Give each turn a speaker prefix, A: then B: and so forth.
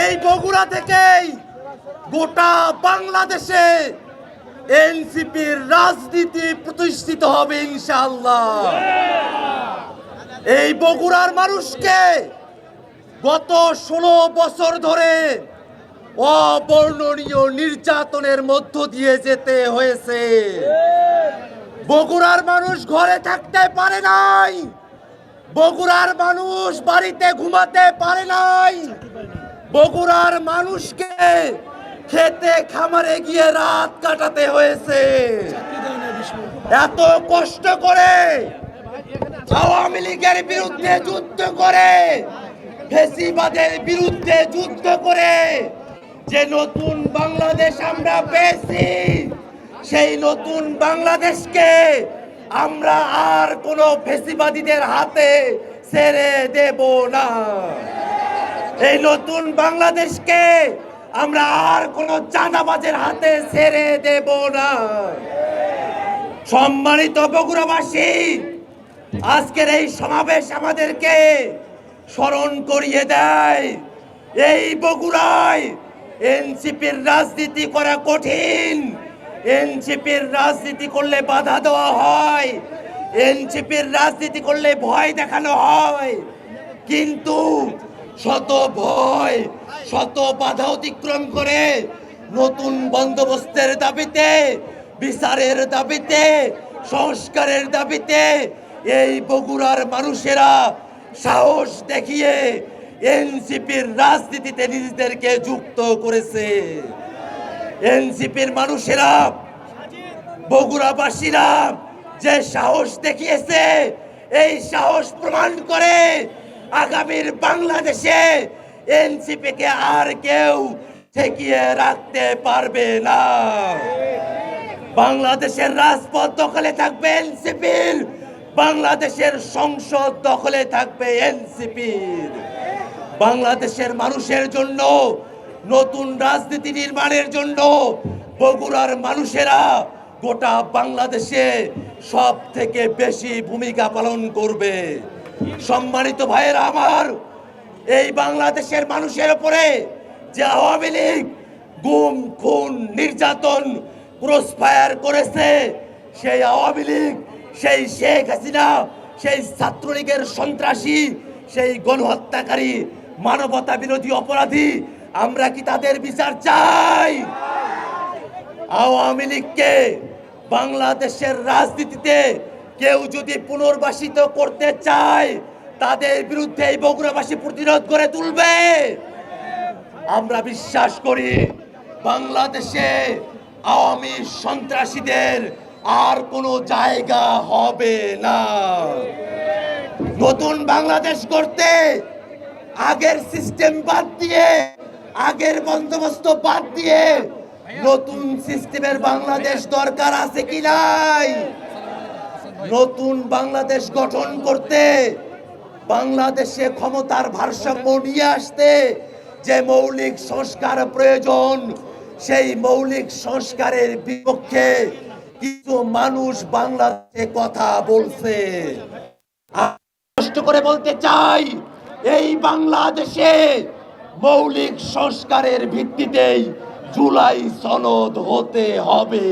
A: এই বগুড়া থেকেই গোটা বাংলাদেশে এনসিপির রাজনীতি প্রতিষ্ঠিত হবে ইনশাল্লাহ এই বগুড়ার মানুষকে গত ষোলো বছর ধরে অবর্ণনীয় নির্যাতনের মধ্য দিয়ে যেতে হয়েছে। বগুড়ার মানুষ ঘরে থাকতে পারে নাই। বগুড়ার মানুষ বাড়িতে ঘুমাতে পারে নাই। বগুড়ার মানুষকে খেতে খামারে গিয়ে রাত কাটাতে হয়েছে। এত কষ্ট করে আওয়ামী লীগের বিরুদ্ধে যুদ্ধ করে, ফেসিবাদের বিরুদ্ধে যুদ্ধ করে যে নতুন বাংলাদেশ আমরা পেয়েছি, সেই নতুন বাংলাদেশকে আমরা আর কোনো ফেসিবাদীদের হাতে ছেড়ে দেব না। এই নতুন বাংলাদেশকে আমরা আর কোনো চাঁদাবাজের হাতে ছেড়ে দেব না। সম্মানিত বগুড়াবাসী, আজকের এই সমাবেশ আমাদেরকে স্মরণ করিয়ে দেয়। এই বগুড়ায় এনসিপির রাজনীতি করা কঠিন। এনসিপির রাজনীতি করলে বাধা দেওয়া হয়। এনসিপির রাজনীতি করলে ভয় দেখানো হয়। কিন্তু শত ভয়, শত বাধা অতিক্রম করে নতুন বন্দোবস্তের দাবিতে, বিচারের দাবিতে, সংস্কারের দাবিতে এই বগুড়ার মানুষেরা সাহস দেখিয়ে এনসিপির রাজনীতিতে নিজেদেরকে যুক্ত করেছে। এনসিপির মানুষেরা, বগুড়াবাসীরা যে সাহস দেখিয়েছে, এই সাহস প্রমাণ করে আগামীর বাংলাদেশে এনসিপি কে আর কেউ ঠেকিয়ে রাখতে পারবে না। বাংলাদেশের রাজপথ দখলে থাকবে এনসিপির, বাংলাদেশের সংসদ দখলে থাকবে এনসিপির। বাংলাদেশের মানুষের জন্য নতুন রাজনীতি নির্মাণের জন্য বগুড়ার মানুষেরা গোটা বাংলাদেশে সব থেকে বেশি ভূমিকা পালন করবে। সম্মানিত ভাইয়েরা আমার, এই বাংলাদেশের মানুষের উপরে যে আওয়ামী লীগ গুম, খুন, নির্যাতন ক্রস ফায়ার করেছে, সেই আওয়ামী লীগ, সেই শেখ হাসিনা, সেই ছাত্রলীগের সন্ত্রাসী, সেই গণহত্যাকারী মানবতা বিরোধী অপরাধী আমরা কি তাদের বিচার চাই? আওয়ামী লীগকে বাংলাদেশের রাজনীতিতে কেউ যদি পুনর্বাসিত করতে চায়, তাদের বিরুদ্ধে এই বগুড়াবাসী প্রতিরোধ করে তুলবে। আমরা বিশ্বাস করি, বাংলাদেশে আওয়ামী সন্ত্রাসীদের আর কোনো জায়গা হবে না। নতুন বাংলাদেশ করতে আগের সিস্টেম বাদ দিয়ে আগের বন্দোবস্ত বাদ দিয়ে নতুন সিস্টেমের বাংলাদেশ দরকার আছে কি নাই? নতুন বাংলাদেশ গঠন করতে বাংলাদেশে ক্ষমতার ভারসাম্য নিয়ে আসতে যে মৌলিক সংস্কার প্রয়োজন, সেই মৌলিক সংস্কারের বিপক্ষে কিছু মানুষ বাংলাদেশে কথা বলছে। কষ্ট করে বলতে চাই, এই বাংলাদেশে মৌলিক সংস্কারের ভিত্তিতেই জুলাই সনদ হতে হবে।